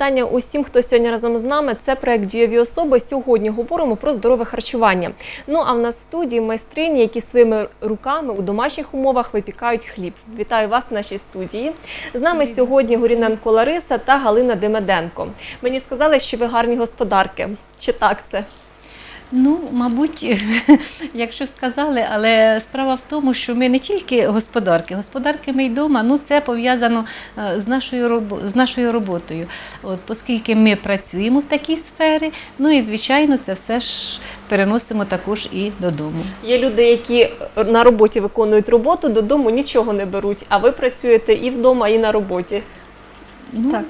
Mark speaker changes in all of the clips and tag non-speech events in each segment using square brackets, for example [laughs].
Speaker 1: Вітання усім, хто сьогодні разом з нами. Це проект Дієві особи. Сьогодні говоримо про здорове харчування. Ну а в нас в студії майстрині, які своїми руками у домашніх умовах випікають хліб. Вітаю вас в нашій студії. З нами сьогодні Горіненко Лариса та Галина Демеденко. Мені сказали, що ви гарні господарки. Чи так це?
Speaker 2: Ну, мабуть, [laughs] якщо сказали, але справа в тому, що ми не тільки господарки, господарки ми й вдома, ну це пов'язано е, з нашою з нашою роботою. От, оскільки ми працюємо в такій сфері, ну і звичайно, це все ж переносимо також і додому.
Speaker 1: Є люди, які на роботі виконують роботу, додому нічого не беруть. А ви працюєте і вдома, і на роботі.
Speaker 2: Ну,
Speaker 3: Так.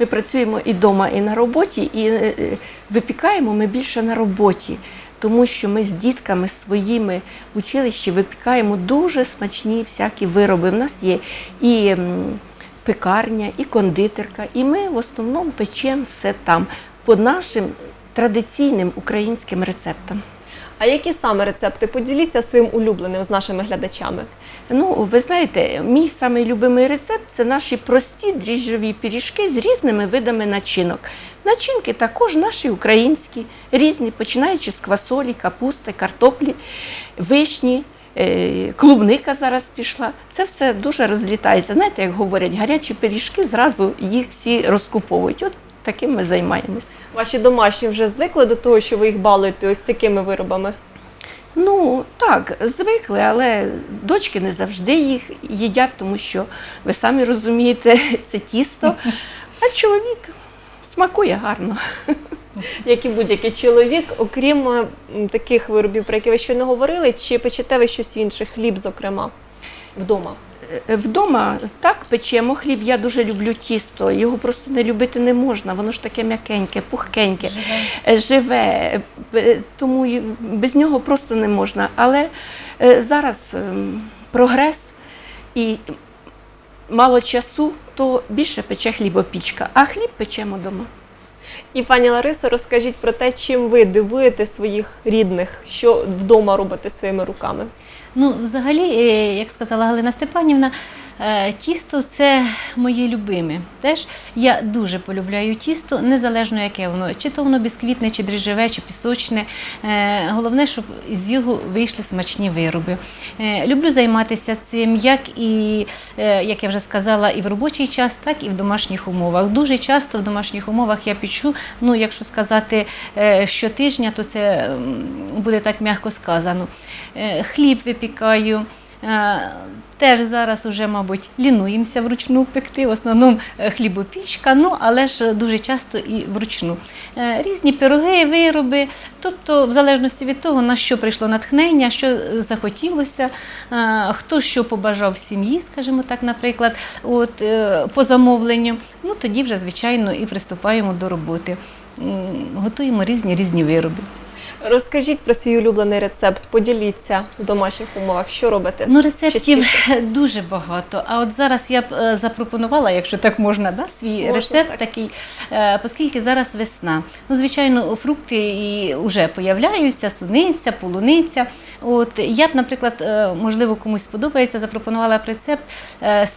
Speaker 3: Ми працюємо і вдома, і на роботі, і е, е, випікаємо ми більше на роботі, тому що ми з дітками своїми в училищі випікаємо дуже смачні всякі вироби. У нас є і пекарня, і кондитерка, і ми в основному печемо все там по нашим традиційним українським рецептам.
Speaker 1: А які саме рецепти? Поділіться своїм улюбленим з нашими глядачами.
Speaker 3: Ну, ви знаєте, мій самий любимий рецепт це наші прості дріжджові пиріжки з різними видами начинок. Начинки також наші українські, різні, починаючи з квасолі, капусти, картоплі, вишні, е, клубника зараз пішла. Це все дуже розлітається. Знаєте, як говорять, гарячі пиріжки, зразу їх всі розкуповують. От таким ми займаємося.
Speaker 1: Ваші домашні вже звикли до того, що ви їх балуєте ось такими виробами.
Speaker 3: Ну так, звикли, але дочки не завжди їх їдять, тому що ви самі розумієте, [laughs] це тісто. А чоловік смакує гарно.
Speaker 1: Як і будь-який чоловік, окрім е, таких виробів, про які ви щойно говорили, чи печете ви щось інше, хліб, зокрема, вдома?
Speaker 3: Е, Вдома так печемо хліб. Я дуже люблю тісто. Його просто не любити не можна. Воно ж таке м'якеньке, пухкеньке, е, живе, е, тому без нього просто не можна. Але зараз ем, прогрес і мало часу, то більше пече хлібопічка, а хліб печемо вдома.
Speaker 1: І пані Ларисо, розкажіть про те, чим ви дивуєте своїх рідних, що вдома робите своїми руками.
Speaker 2: Ну, взагалі, е, як сказала Галина Степанівна, тісто це моє любиме. Теж я дуже полюбляю тісто, незалежно яке воно, чи то воно бісквітне, чи дріжджеве, чи пісочне. Е, Головне, щоб з його вийшли смачні вироби. Е, Люблю займатися цим, як і, е, як я вже сказала, і в робочий час, так і в домашніх умовах. Дуже часто в домашніх умовах я печу, ну, якщо сказати е, щотижня, то це буде так м'яко сказано. Е, Хліб випікаю. Теж зараз уже, мабуть, лінуємося вручну пекти, в основному е, хлібопічка, ну але ж дуже часто і вручну. Е, Різні пироги, вироби, тобто, в залежності від того, на що прийшло натхнення, що захотілося, е, хто що побажав в сім'ї, скажімо так, наприклад, от, по замовленню, ну тоді вже, звичайно, і приступаємо до роботи. Готуємо різні різні вироби.
Speaker 1: Розкажіть про свій улюблений рецепт, поділіться в домашніх умовах, що робите?
Speaker 2: Ну, рецептів
Speaker 1: Частіше. [laughs]
Speaker 2: дуже багато. А от зараз я б е, запропонувала, якщо так можна, да, свій
Speaker 1: Можна,
Speaker 2: рецепт
Speaker 1: так.
Speaker 2: такий, е, оскільки зараз весна. Ну, звичайно, фрукти і вже появляються, суниця, полуниця. От я б, наприклад, е, можливо, комусь сподобається, запропонувала б рецепт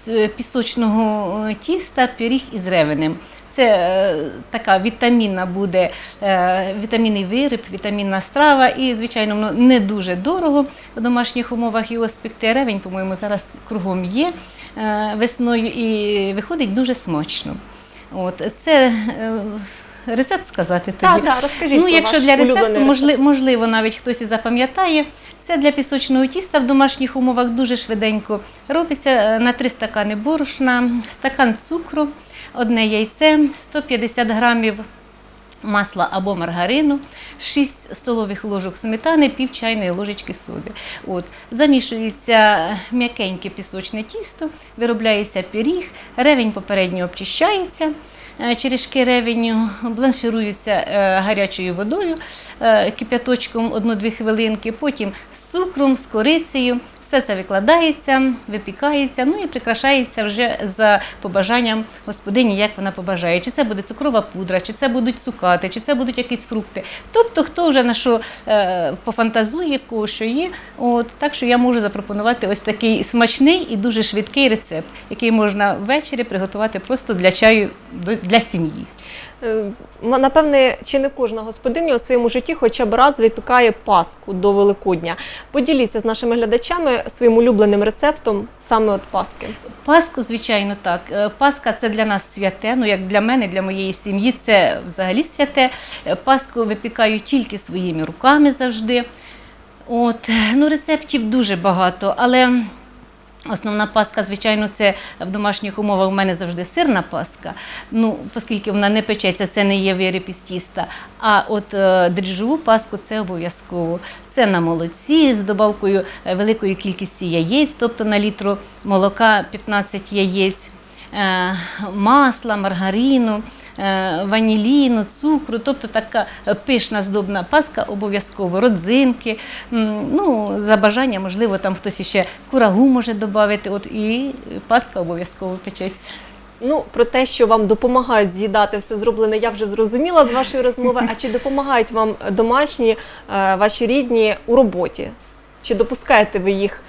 Speaker 2: з пісочного тіста пиріг із ревенем. Це е, така вітамінна буде е, вітамінний виріб, вітамінна страва, і, звичайно, воно не дуже дорого в домашніх умовах його спекти. Ревень, по-моєму, зараз кругом є е, весною і виходить дуже смачно. От, це е, рецепт сказати тобі.
Speaker 1: Так, так, розкажіть
Speaker 2: Ну,
Speaker 1: про
Speaker 2: якщо
Speaker 1: ваш
Speaker 2: для рецепту, можли, можливо, навіть хтось і запам'ятає. Це для пісочного тіста в домашніх умовах дуже швиденько робиться е, на 3 стакани борошна, стакан цукру, одне яйце, 150 грамів масла або маргарину, 6 столових ложок сметани, пів чайної ложечки соди. От. Замішується м'якеньке пісочне тісто, виробляється пиріг, ревень попередньо обчищається. Е, Черешки ревеню бланшируються е, гарячою водою, е, кип'яточком 1-2 хвилинки, потім з цукром, з корицею. Все це викладається, випікається, ну і прикрашається вже за побажанням господині, як вона побажає. Чи це буде цукрова пудра, чи це будуть цукати, чи це будуть якісь фрукти. Тобто, хто вже на що е, пофантазує, в кого що є. От, так що я можу запропонувати ось такий смачний і дуже швидкий рецепт, який можна ввечері приготувати просто для чаю для сім'ї.
Speaker 1: Напевне, чи не кожна господиня у своєму житті хоча б раз випікає паску до Великодня. Поділіться з нашими глядачами своїм улюбленим рецептом саме от паски.
Speaker 2: Паску, звичайно, так. Е, Пасха це для нас святе. Ну як для мене, для моєї сім'ї, це взагалі святе. Е, Паску випікаю тільки своїми руками завжди. От, ну, рецептів дуже багато, але. Основна паска, звичайно, це в домашніх умовах у мене завжди сирна паска. Ну, оскільки вона не печеться, це не є виріб із тіста. А от е, дріжджову паску це обов'язково. Це на молоці з добавкою е, великої кількості яєць, тобто на літру молока 15 яєць, е, масла, маргарину. Е, Ваніліну, цукру, тобто така пишна здобна паска, обов'язково родзинки. Ну, за бажання, можливо, там хтось ще курагу може додати, от і паска обов'язково печеться.
Speaker 1: Ну, про те, що вам допомагають з'їдати все зроблене, я вже зрозуміла з вашої розмови. А чи допомагають вам домашні, е, ваші рідні у роботі? Чи допускаєте ви їх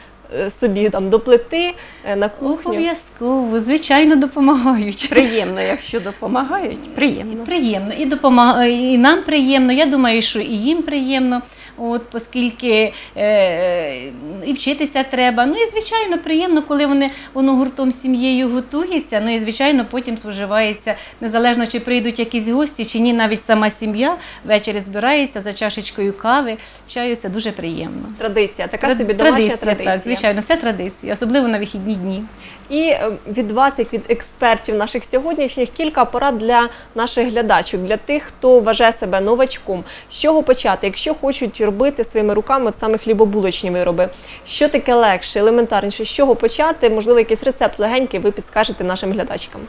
Speaker 1: собі там до плити е, на кухню?
Speaker 2: Обов'язково, звичайно, допомагають.
Speaker 3: Приємно, якщо допомагають, приємно.
Speaker 2: Приємно і допомагає, і нам приємно. Я думаю, що і їм приємно, от оскільки е, і вчитися треба. Ну і звичайно, приємно, коли вони воно гуртом з сім'єю готується. Ну і звичайно, потім споживається незалежно чи прийдуть якісь гості, чи ні, навіть сама сім'я ввечері збирається за чашечкою кави. Чаю це дуже приємно.
Speaker 1: Традиція, така
Speaker 2: Тра-
Speaker 1: собі домашня традиція.
Speaker 2: Так, звичайно, це традиція, особливо на вихідні дні.
Speaker 1: І е, від вас, як від експертів наших сьогоднішніх, кілька порад для наших глядачів, для тих, хто вважає себе новачком. З чого почати, якщо хочуть робити своїми руками от саме хлібобулочні вироби, що таке легше, елементарніше, з чого почати? Можливо, якийсь рецепт легенький ви підскажете нашим глядачкам.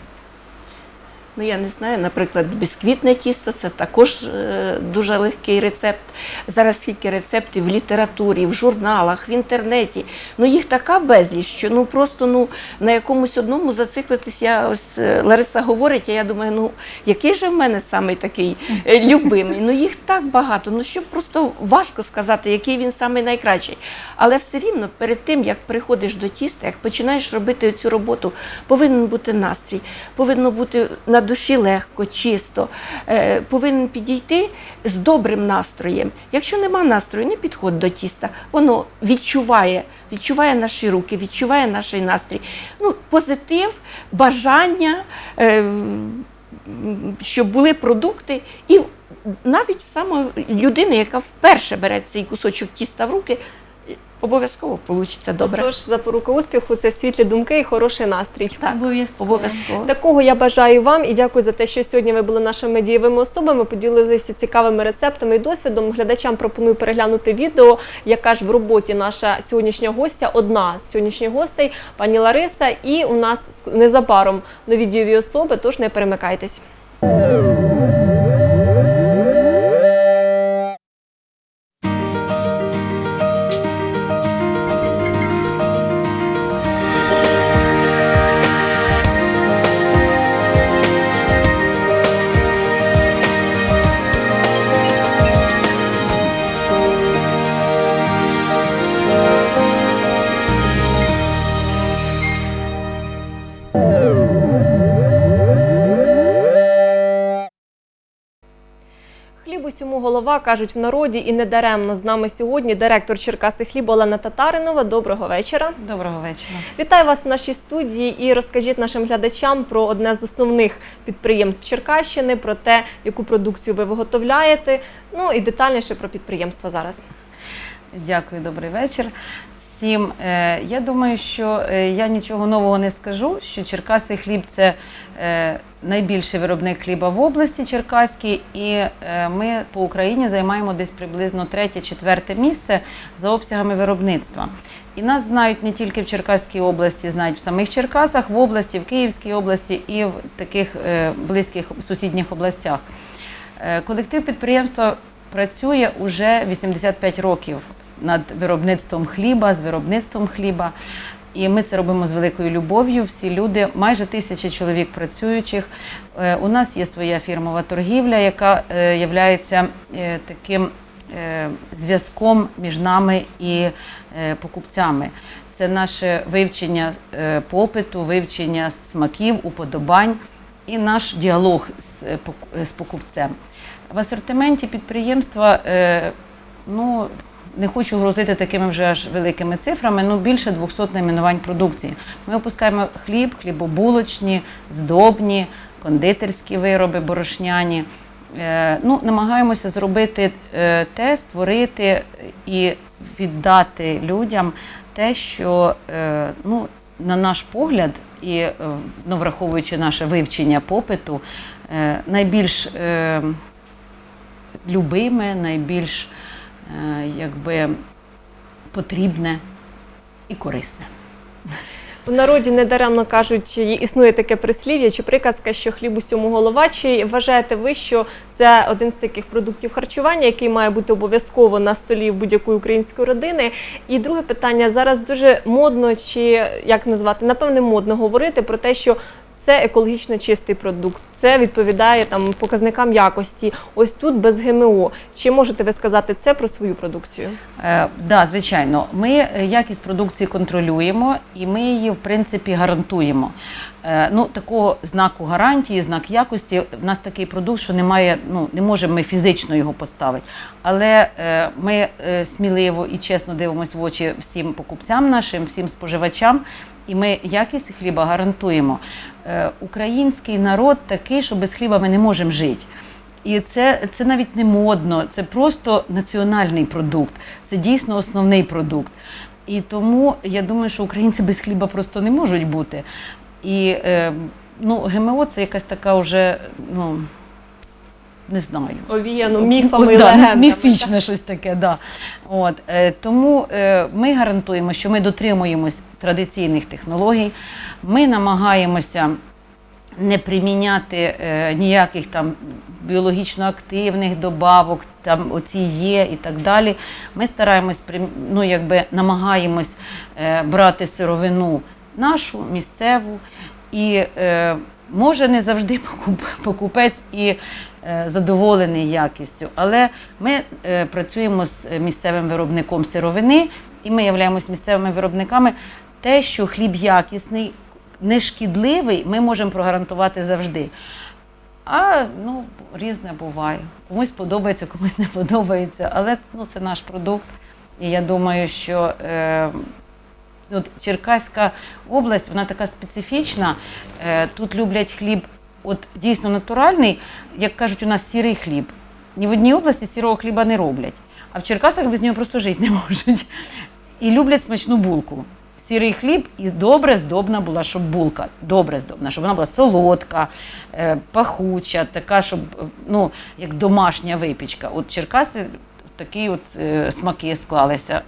Speaker 3: Ну, я не знаю, наприклад, бісквітне тісто це також е, дуже легкий рецепт. Зараз скільки рецептів в літературі, в журналах, в інтернеті. Ну їх така безліч, що ну просто ну на якомусь одному зациклитись. Я ось е, Лариса говорить, а я думаю, ну який же в мене самий такий е, любимий? Ну їх так багато. Ну що просто важко сказати, який він самий найкращий. Але все рівно перед тим, як приходиш до тіста, як починаєш робити цю роботу, повинен бути настрій, повинно бути на душі легко, чисто, е, повинен підійти з добрим настроєм. Якщо нема настрою, не підходь до тіста. Воно відчуває, відчуває наші руки, відчуває наш настрій. Ну, позитив, бажання, е, щоб були продукти, і навіть в самої людини, яка вперше бере цей кусочок тіста в руки, обов'язково вийде добре.
Speaker 1: Тож запорука успіху це світлі думки і хороший настрій.
Speaker 3: Так,
Speaker 2: Обов'язково.
Speaker 3: Обов'язково.
Speaker 1: Такого я бажаю вам і дякую за те, що сьогодні ви були нашими дієвими особами, поділилися цікавими рецептами і досвідом. Глядачам пропоную переглянути відео, яка ж в роботі наша сьогоднішня гостя, одна з сьогоднішніх гостей, пані Лариса. І у нас незабаром нові дієві особи, тож не перемикайтесь. Голова кажуть в народі, і недаремно з нами сьогодні директор Черкаси хліб Олена Татаринова. Доброго вечора.
Speaker 2: Доброго вечора.
Speaker 1: Вітаю вас в нашій студії і розкажіть нашим глядачам про одне з основних підприємств Черкащини, про те, яку продукцію ви виготовляєте. Ну і детальніше про підприємство зараз.
Speaker 4: Дякую, добрий вечір всім. Е, Я думаю, що е, я нічого нового не скажу, що Черкаси хліб це е, найбільший виробник хліба в області Черкаській, і ми по Україні займаємо десь приблизно третє-четверте місце за обсягами виробництва. І нас знають не тільки в Черкаській області, знають в самих Черкасах, в області, в Київській області і в таких близьких сусідніх областях. Колектив підприємства працює уже 85 років. Над виробництвом хліба, з виробництвом хліба. І ми це робимо з великою любов'ю. Всі люди, майже тисяча чоловік працюючих. Е, У нас є своя фірмова торгівля, яка є таким е, зв'язком між нами і е, покупцями. Це наше вивчення е, попиту, вивчення смаків, уподобань і наш діалог з, е, пок- з покупцем. В асортименті підприємства е, ну, не хочу грозити такими вже аж великими цифрами, ну більше 200 найменувань продукції. Ми випускаємо хліб, хлібобулочні, здобні, кондитерські вироби, борошняні. Е, ну, намагаємося зробити е, те, створити і віддати людям те, що, е, ну, на наш погляд, і ну, враховуючи наше вивчення попиту, найбільш любиме, найбільш якби, потрібне і корисне.
Speaker 1: У народі недаремно кажуть, і існує таке прислів'я чи приказка, що хліб усьому голова. Чи вважаєте ви, що це один з таких продуктів харчування, який має бути обов'язково на столі будь-якої української родини? І друге питання зараз дуже модно, чи як назвати, напевне, модно говорити про те, що це екологічно чистий продукт, це відповідає там показникам якості. Ось тут без ГМО. Чи можете ви сказати це про свою продукцію?
Speaker 4: Е, да, звичайно, ми е, якість продукції контролюємо і ми її в принципі гарантуємо. Е, ну, такого знаку гарантії, знак якості. В нас такий продукт, що немає, ну не можемо ми фізично його поставити. Але е, ми е, сміливо і чесно дивимося в очі всім покупцям нашим, всім споживачам. І ми якість хліба гарантуємо. Е, український народ такий, що без хліба ми не можемо жити. І це, це навіть не модно, це просто національний продукт, це дійсно основний продукт. І тому я думаю, що українці без хліба просто не можуть бути. І е, ну, ГМО це якась така вже, ну не знаю.
Speaker 1: Овіяно міфами і
Speaker 4: Да,
Speaker 1: легендами.
Speaker 4: Міфічне щось таке, да. От, е, тому е, ми гарантуємо, що ми дотримуємось традиційних технологій, ми намагаємося не приміняти е, ніяких там біологічно активних добавок, там оці є і так далі. Ми стараємось ну, якби намагаємось е, брати сировину нашу, місцеву. І е, може не завжди [laughs] покупець і е, задоволений якістю, але ми е, працюємо з місцевим виробником сировини, і ми являємось місцевими виробниками. Те, що хліб якісний, не шкідливий, ми можемо прогарантувати завжди. А ну, різне буває. Комусь подобається, комусь не подобається. Але ну, це наш продукт. І я думаю, що е, от Черкаська область, вона така специфічна. Е, тут люблять хліб, от дійсно натуральний, як кажуть, у нас сірий хліб. Ні в одній області сірого хліба не роблять. А в Черкасах без нього просто жити не можуть. І люблять смачну булку. Сірий хліб і добре здобна була, щоб булка, добре здобна, щоб вона була солодка, е, пахуча, така, щоб е, ну, як домашня випічка. От Черкаси такі от е, смаки склалися.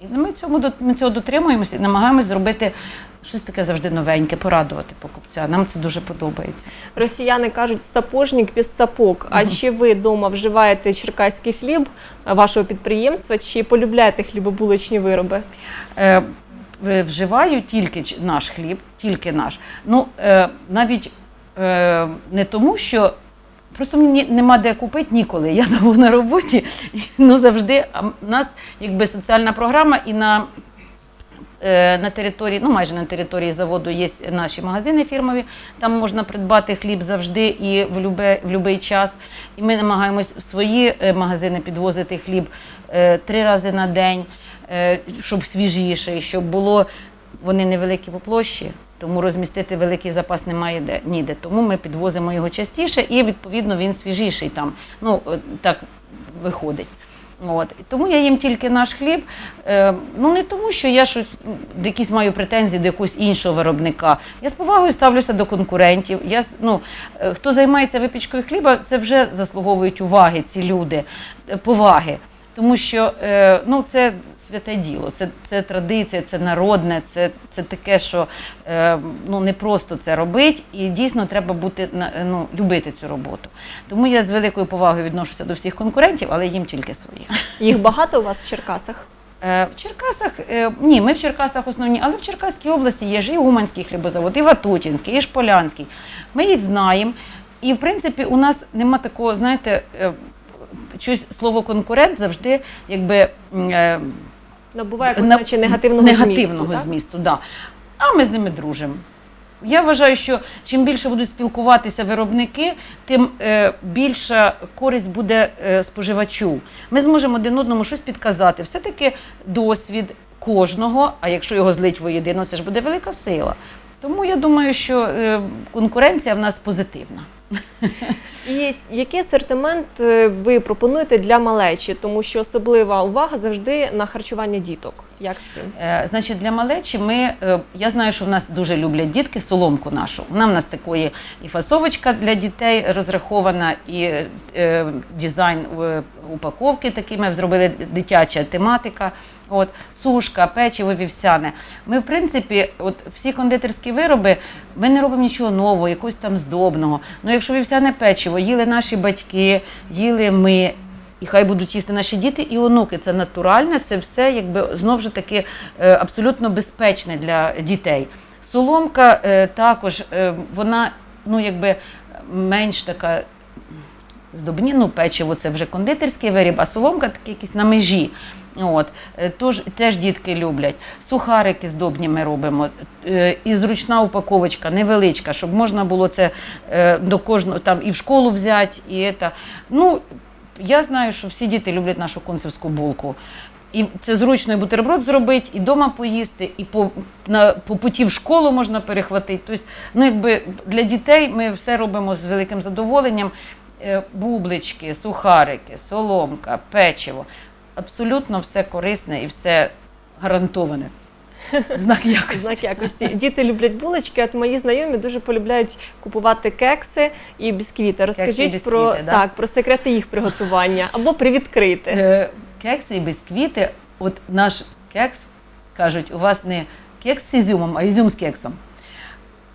Speaker 4: І ми, цьому, ми цього дотримуємося і намагаємось зробити щось таке завжди новеньке, порадувати покупця. Нам це дуже подобається.
Speaker 1: Росіяни кажуть сапожник без сапог. А чи ви вдома вживаєте черкаський хліб вашого підприємства, чи полюбляєте хлібобулочні вироби?
Speaker 4: Е, вживаю тільки наш хліб, тільки наш. Ну, е, навіть е, не тому, що просто мені нема де купити ніколи. Я [laughs] на роботі. Ну, завжди а нас якби соціальна програма і на. Е, На території, ну майже на території заводу є наші магазини фірмові. Там можна придбати хліб завжди і в будь-який час. І ми намагаємось в свої е, магазини підвозити хліб е, три рази на день, щоб свіжіший, щоб було вони невеликі по площі, тому розмістити великий запас немає де ніде. Тому ми підвозимо його частіше і відповідно він свіжіший там. Ну так виходить. От. Тому я їм тільки наш хліб. Е, ну не тому, що я щось, якісь маю претензії до якогось іншого виробника. Я з повагою ставлюся до конкурентів. Я, ну, е, хто займається випічкою хліба, це вже заслуговують уваги ці люди, е, поваги. Тому що е, ну, це святе діло, це, це традиція, це народне, це, це таке, що е, ну, не просто це робить, і дійсно треба бути ну, любити цю роботу. Тому я з великою повагою відношуся до всіх конкурентів, але їм тільки свої.
Speaker 1: Їх багато у вас в Черкасах?
Speaker 4: Е, В Черкасах е, ні, ми в Черкасах основні, але в Черкаській області є ж і Уманський хлібозавод, і Ватутінський, і Шполянський. Ми їх знаємо. І в принципі у нас нема такого, знаєте, е, щось слово конкурент завжди якби.
Speaker 1: Набуває якось
Speaker 4: на-
Speaker 1: наче негативного,
Speaker 4: негативного
Speaker 1: змісту. так?
Speaker 4: змісту, да. А ми з ними дружимо. Я вважаю, що чим більше будуть спілкуватися виробники, тим е, більша користь буде е, споживачу. Ми зможемо один одному щось підказати. Все-таки досвід кожного, а якщо його злить воєдино, це ж буде велика сила. Тому я думаю, що е, конкуренція в нас позитивна.
Speaker 1: І який асортимент е, ви пропонуєте для малечі? Тому що особлива увага завжди на харчування діток. Як з цим?
Speaker 4: Е, Значить, для малечі ми е, я знаю, що в нас дуже люблять дітки соломку нашу. Вона в нас такої і фасовочка для дітей розрахована, і е, дизайн е, упаковки такий ми зробили дитяча тематика. От сушка, печиво вівсяне. Ми, в принципі, от всі кондитерські вироби, ми не робимо нічого нового, якогось там здобного. Ну, якщо вівсяне печиво їли наші батьки, їли ми. І хай будуть їсти наші діти і онуки. Це натуральне, це все якби знову ж таки е, абсолютно безпечне для дітей. Соломка е, також е, вона ну якби менш така здобні, ну печиво це вже кондитерський виріб, а соломка такі якісь на межі. От, тож, теж дітки люблять. Сухарики здобні ми робимо. І зручна упаковочка, невеличка, щоб можна було це до кожного там і в школу взяти, і це. Ну, я знаю, що всі діти люблять нашу консервську булку. І це зручно і бутерброд зробити, і вдома поїсти, і по, на, по путі в школу можна перехватити. Тобто, ну, якби для дітей ми все робимо з великим задоволенням. Е, Бублички, сухарики, соломка, печиво. Абсолютно все корисне і все гарантоване. [laughs] Знак якості.
Speaker 1: Знак якості. Діти люблять булочки, от мої знайомі дуже полюбляють купувати кекси і бісквіти. Розкажіть
Speaker 4: і
Speaker 1: про
Speaker 4: да?
Speaker 1: так, про секрети їх приготування або привідкрити.
Speaker 4: Е, Кекси і бісквіти. От наш кекс, кажуть, у вас не кекс з ізюмом, а ізюм з кексом.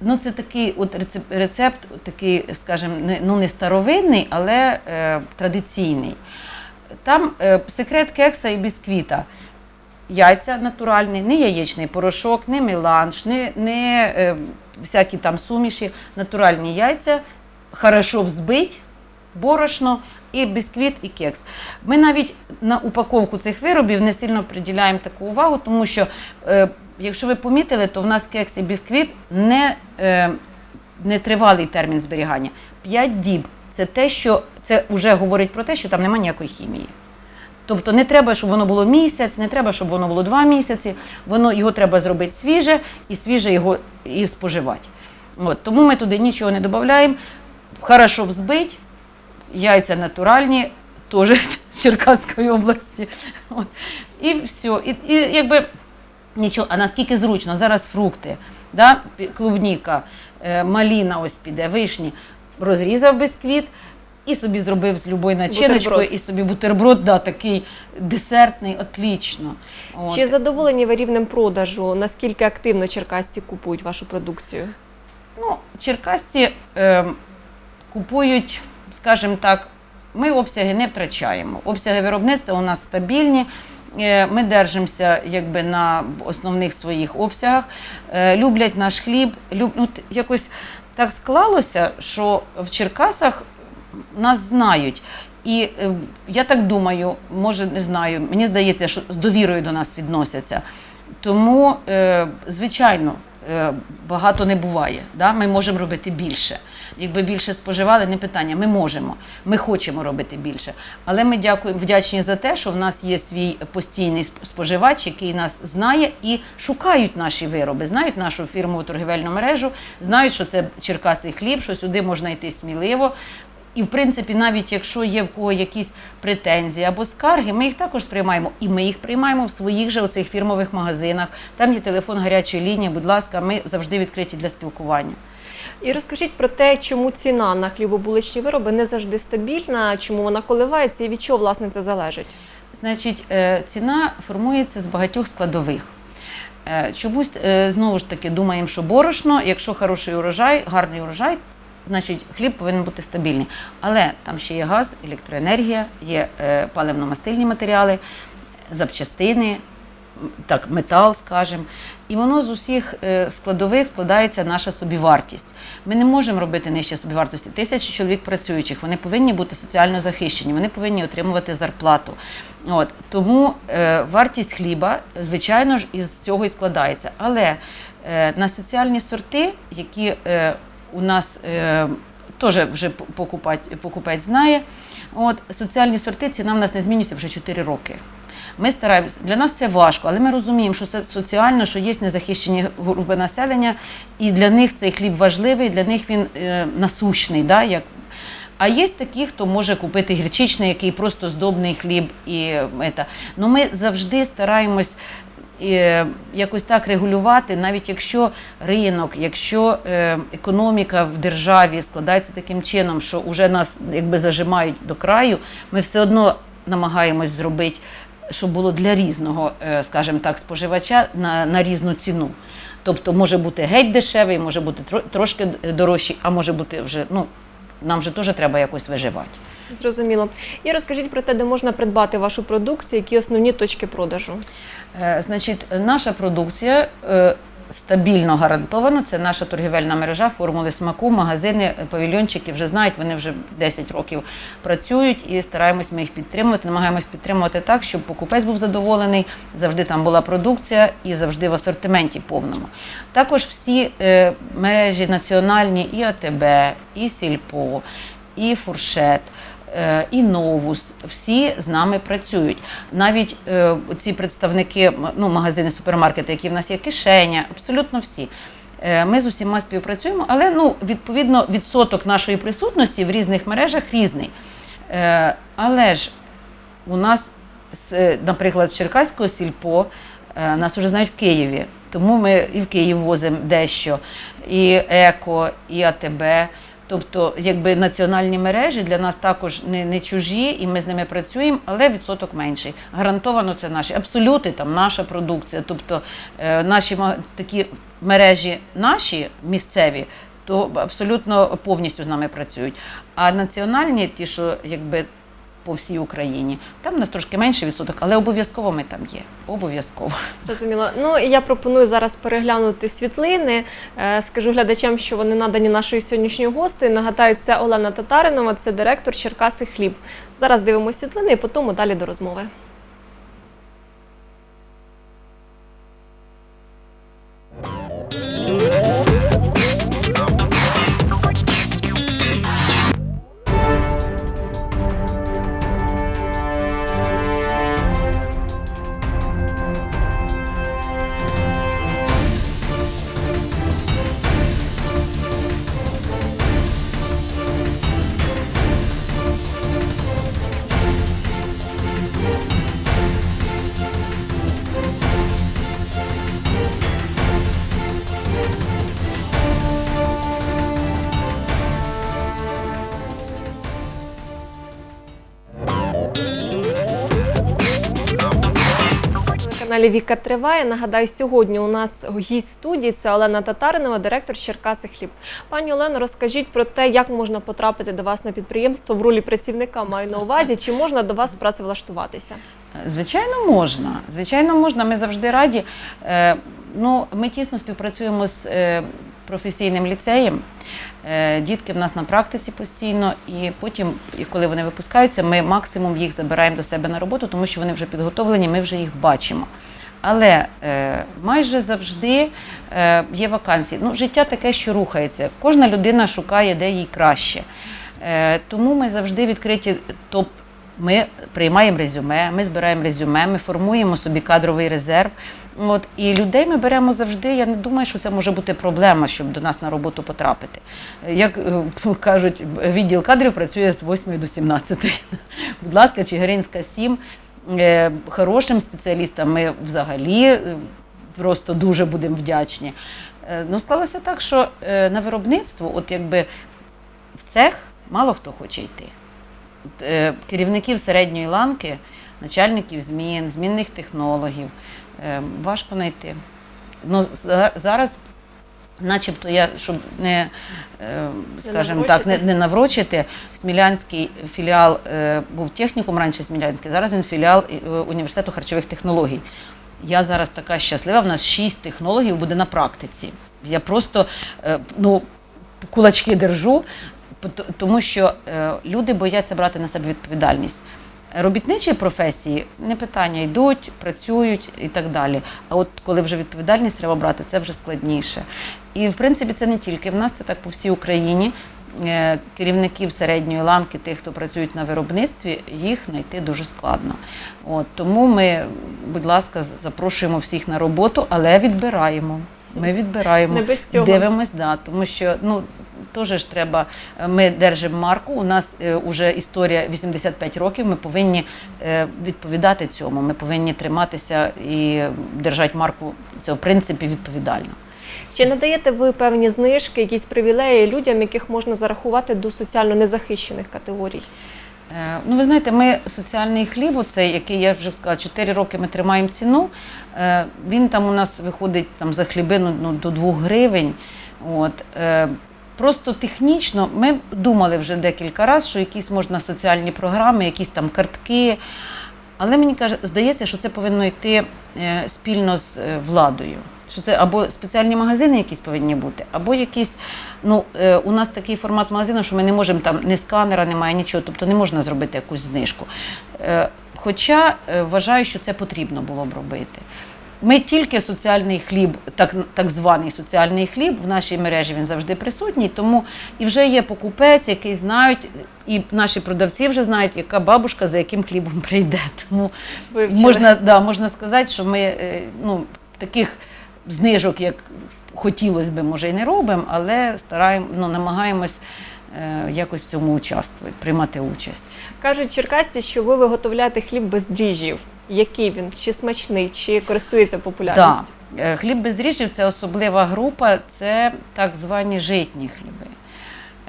Speaker 4: Ну, це такий от рецеп- рецепт, такий, скажімо, не, ну не старовинний, але е, традиційний. Там е, секрет кекса і бісквіта. Яйця натуральні, не яєчний порошок, не меланж, не, не е, всякі там суміші, натуральні яйця, хорошо взбить, борошно і бісквіт, і кекс. Ми навіть на упаковку цих виробів не сильно приділяємо таку увагу, тому що, е, якщо ви помітили, то в нас кекс і бісквіт не, е, не тривалий термін зберігання. 5 діб. Це те, що це вже говорить про те, що там немає ніякої хімії. Тобто не треба, щоб воно було місяць, не треба, щоб воно було два місяці. Воно його треба зробити свіже і свіже його і споживати. От, тому ми туди нічого не додаємо. Хорошо взбить, яйця натуральні, теж з Черкаської області. От. І все. І, і якби нічого, а наскільки зручно, зараз фрукти, да? клубніка, е, маліна ось піде, вишні. Розрізав бісквіт і собі зробив з любою начиночкою, і собі бутерброд, да, такий десертний, отлічно. От.
Speaker 1: Чи задоволені ви рівнем продажу? Наскільки активно черкасці купують вашу продукцію?
Speaker 4: Ну, черкасці е, купують, скажімо так, ми обсяги не втрачаємо. Обсяги виробництва у нас стабільні. Е, Ми держимося якби на основних своїх обсягах. Е, Люблять наш хліб. Люб... Ну, якось так склалося, що в Черкасах нас знають. І е, я так думаю, може не знаю, мені здається, що з довірою до нас відносяться. Тому, е, звичайно, е, багато не буває. Да? Ми можемо робити більше. Якби більше споживали, не питання. Ми можемо, ми хочемо робити більше. Але ми дякуємо, вдячні за те, що в нас є свій постійний споживач, який нас знає і шукають наші вироби, знають нашу фірмову торгівельну мережу, знають, що це Черкаси хліб, що сюди можна йти сміливо. І, в принципі, навіть якщо є в кого якісь претензії або скарги, ми їх також сприймаємо. І ми їх приймаємо в своїх же оцих фірмових магазинах. Там є телефон гарячої лінії. Будь ласка, ми завжди відкриті для спілкування.
Speaker 1: І розкажіть про те, чому ціна на хлібобуличні вироби не завжди стабільна, чому вона коливається і від чого власне це залежить?
Speaker 4: Значить, е, ціна формується з багатьох складових. Е, Чомусь е, знову ж таки думаємо, що борошно, якщо хороший урожай, гарний урожай, значить хліб повинен бути стабільний. Але там ще є газ, електроенергія, є е, паливно-мастильні матеріали, запчастини, так, метал, скажімо. І воно з усіх е, складових складається наша собівартість. Ми не можемо робити нижче собівартості. Тисячі чоловік працюючих, вони повинні бути соціально захищені, вони повинні отримувати зарплату. От тому е, вартість хліба, звичайно ж, із цього і складається. Але е, на соціальні сорти, які е, у нас е, теж вже покупать, покупець знає, от соціальні сорти ціна в нас не змінюється вже 4 роки. Ми стараємося, для нас це важко, але ми розуміємо, що це соціально, що є незахищені групи населення, і для них цей хліб важливий, для них він е, насущний. Да, як а є такі, хто може купити гречичний, який просто здобний хліб. І, е, ета. Ну, ми завжди стараємось якось так регулювати, навіть якщо ринок, якщо е, економіка в державі складається таким чином, що вже нас якби зажимають до краю, ми все одно намагаємось зробити, щоб було для різного, е, скажімо так, споживача на, на різну ціну. Тобто може бути геть дешевий, може бути трошки дорожчий, а може бути вже, ну, нам же теж треба якось виживати.
Speaker 1: Зрозуміло. І розкажіть про те, де можна придбати вашу продукцію, які основні точки продажу.
Speaker 4: Е, Значить, наша продукція е, стабільно гарантована. Це наша торгівельна мережа формули смаку, магазини, павільйончики вже знають, вони вже 10 років працюють і стараємось ми їх підтримувати. Намагаємось підтримувати так, щоб покупець був задоволений, завжди там була продукція і завжди в асортименті повному. Також всі е, мережі національні, і АТБ, і Сільпо, і Фуршет. Е, І Новус, всі з нами працюють. Навіть е, ці представники, ну, магазини, супермаркети, які в нас є, кишеня, абсолютно всі. Е, Ми з усіма співпрацюємо, але ну, відповідно відсоток нашої присутності в різних мережах різний. Але ж у нас, наприклад, з Черкаського сільпо нас вже знають в Києві. Тому ми і в Київ возимо дещо, і еко, і АТБ. Тобто, якби національні мережі для нас також не, не чужі, і ми з ними працюємо, але відсоток менший. Гарантовано це наші абсолюти, там наша продукція. Тобто е, наші такі мережі наші місцеві, то абсолютно повністю з нами працюють. А національні, ті, що якби по всій Україні, там у нас трошки менший відсоток, але обов'язково ми там є. Обов'язково.
Speaker 1: Зрозуміло. Ну і я пропоную зараз переглянути світлини. Е, Скажу глядачам, що вони надані нашою сьогоднішньою гостею. Нагадаю, це Олена Татаринова, це директор Черкаси Хліб. Зараз дивимося світлини і потім далі до розмови. На каналі Віка триває. Нагадаю, сьогодні у нас гість студії це Олена Татаринова, директор Черкаси Хліб. Пані Олено, розкажіть про те, як можна потрапити до вас на підприємство в ролі працівника. Маю на увазі, чи можна до вас працевлаштуватися?
Speaker 4: Звичайно, можна. Звичайно, можна. Ми завжди раді. Е, Ну, ми тісно співпрацюємо з е, професійним ліцеєм. Е, Дітки в нас на практиці постійно, і потім, і коли вони випускаються, ми максимум їх забираємо до себе на роботу, тому що вони вже підготовлені, ми вже їх бачимо. Але е, майже завжди е, є вакансії. Ну, життя таке, що рухається. Кожна людина шукає, де їй краще. Е, тому ми завжди відкриті. Тобто ми приймаємо резюме, ми збираємо резюме, ми формуємо собі кадровий резерв. От, і людей ми беремо завжди. Я не думаю, що це може бути проблема, щоб до нас на роботу потрапити. Як е, [laughs] кажуть, відділ кадрів працює з 8 до 17. Будь ласка, Чигиринська 7. Е, Хорошим спеціалістам ми взагалі е, просто дуже будемо вдячні. Е, Ну, склалося так, що на виробництво, от якби в цех мало хто хоче йти. Керівників середньої ланки, начальників змін, змінних технологів важко знайти. Ну, зараз, начебто, я, щоб не, е, скажімо так, не,
Speaker 1: наврочити.
Speaker 4: не наврочити, Смілянський філіал е, був технікум раніше Смілянський, зараз він філіал е, університету харчових технологій. Я зараз така щаслива. В нас шість технологів буде на практиці. Я просто ну, кулачки держу, тому що люди бояться брати на себе відповідальність. Робітничі професії не питання, йдуть, працюють і так далі. А от коли вже відповідальність треба брати, це вже складніше. І в принципі це не тільки в нас, це так по всій Україні. Е, Керівників середньої ланки, тих, хто працюють на виробництві, їх знайти дуже складно. От, тому ми, будь ласка, запрошуємо всіх на роботу, але відбираємо. Ми відбираємо, дивимось, да, тому що ну теж треба. е, Ми держимо марку. У нас е, уже історія 85 років. Ми повинні е, відповідати цьому. Ми повинні триматися і держати марку. Це в принципі відповідально.
Speaker 1: Чи надаєте ви певні знижки, якісь привілеї людям, яких можна зарахувати до соціально незахищених категорій?
Speaker 4: Е, Ну, ви знаєте, ми соціальний хліб, оцей, який я вже сказала, 4 роки ми тримаємо ціну. е, Він там у нас виходить там за хлібину ну, до 2 гривень. От. Просто технічно ми думали вже декілька разів, що якісь можна соціальні програми, якісь там картки. Але мені каже, здається, що це повинно йти е, спільно з е, владою. Що це або спеціальні магазини якісь повинні бути, або якісь. Ну, е, у нас такий формат магазину, що ми не можемо там ні сканера, немає нічого, тобто не можна зробити якусь знижку. Хоча вважаю, що це потрібно було б робити. Ми тільки соціальний хліб, так, так званий соціальний хліб, в нашій мережі він завжди присутній, тому і вже є покупець, який знають, і наші продавці вже знають, яка бабушка за яким хлібом прийде. Тому
Speaker 1: Вивчили.
Speaker 4: можна, да, можна сказати, що ми е, ну, таких знижок, як хотілося б, може, і не робимо, але стараємо, ну, намагаємось якось в цьому участвувати, приймати участь.
Speaker 1: Кажуть черкасці, що ви виготовляєте хліб без дріжджів. Який він? Чи смачний, чи користується популярністю?
Speaker 4: Да. Е, Хліб без дріжджів це особлива група, це так звані житні хліби.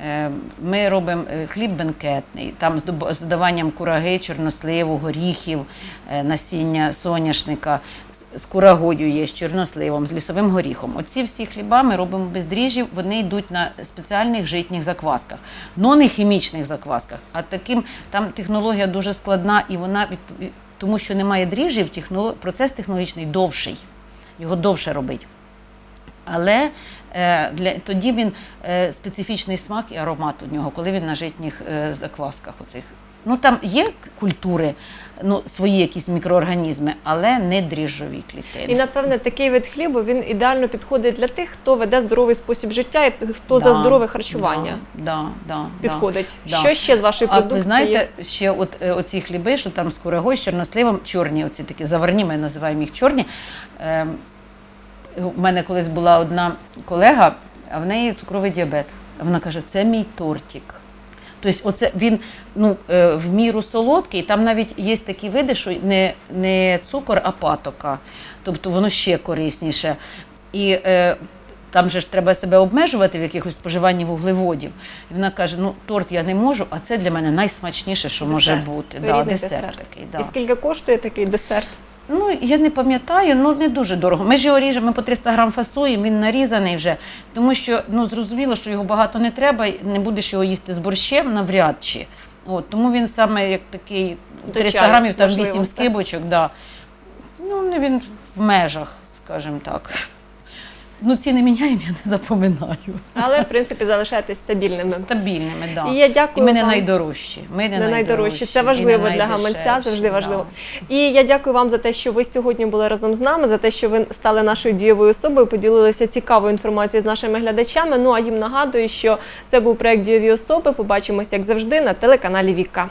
Speaker 4: Е, Ми робимо е, хліб бенкетний, там з додаванням кураги, чорносливу, горіхів, е, насіння соняшника, з- курагою є, з чорносливом, з лісовим горіхом. Оці всі хліба ми робимо без дріжджів, вони йдуть на спеціальних житніх заквасках. Но не хімічних заквасках, а таким там технологія дуже складна і вона тому що немає дріжджів, процес технологічний довший. Його довше робить. Але е, для, тоді він е, специфічний смак і аромат у нього, коли він на житніх е, заквасках. Оцих. Ну там є культури, ну, свої якісь мікроорганізми, але не дріжджові клітини.
Speaker 1: І напевне такий вид хлібу він ідеально підходить для тих, хто веде здоровий спосіб життя і хто за здорове харчування
Speaker 4: Да, да, да,
Speaker 1: підходить.
Speaker 4: да.
Speaker 1: Що ще з вашої
Speaker 4: А
Speaker 1: продукції?
Speaker 4: ви знаєте, ще от е, оці хліби, що там з курагою, з чорносливом, чорні, оці такі заварні, ми називаємо їх чорні. Е, у мене колись була одна колега, а в неї цукровий діабет. Вона каже, це мій тортик. Тобто, оце він ну, е, в міру солодкий, там навіть є такі види, що не, не цукор, а патока. Тобто воно ще корисніше. І е, там же ж треба себе обмежувати в якихось споживанні вуглеводів. І вона каже: ну торт я не можу, а це для мене найсмачніше, що може бути. Да, десерт,
Speaker 1: десерт.
Speaker 4: такий. Да.
Speaker 1: І скільки коштує такий десерт?
Speaker 4: Ну, я не пам'ятаю, ну не дуже дорого. Ми ж його ріжемо, ми по 300 грам фасуємо, він нарізаний вже. Тому що ну, зрозуміло, що його багато не треба, не будеш його їсти з борщем навряд чи. От, тому він саме як такий
Speaker 1: До
Speaker 4: 300
Speaker 1: чаю,
Speaker 4: грамів, там
Speaker 1: можливо,
Speaker 4: 8
Speaker 1: так.
Speaker 4: скибочок. Да. Ну, він в межах, скажімо так. Ну, ціни міняємо, я не запоминаю.
Speaker 1: Але в принципі залишаєтесь стабільними.
Speaker 4: Стабільними, так.
Speaker 1: І
Speaker 4: Да.
Speaker 1: я
Speaker 4: І
Speaker 1: дякую
Speaker 4: ми не
Speaker 1: вам.
Speaker 4: найдорожчі. Ми не,
Speaker 1: Не найдорожчі. Це важливо для гаманця, завжди важливо.
Speaker 4: да.
Speaker 1: І я дякую вам за те, що ви сьогодні були разом з нами, за те, що ви стали нашою дієвою особою, поділилися цікавою інформацією з нашими глядачами. Ну а їм нагадую, що це був проект дієві особи. Побачимось як завжди на телеканалі Віка.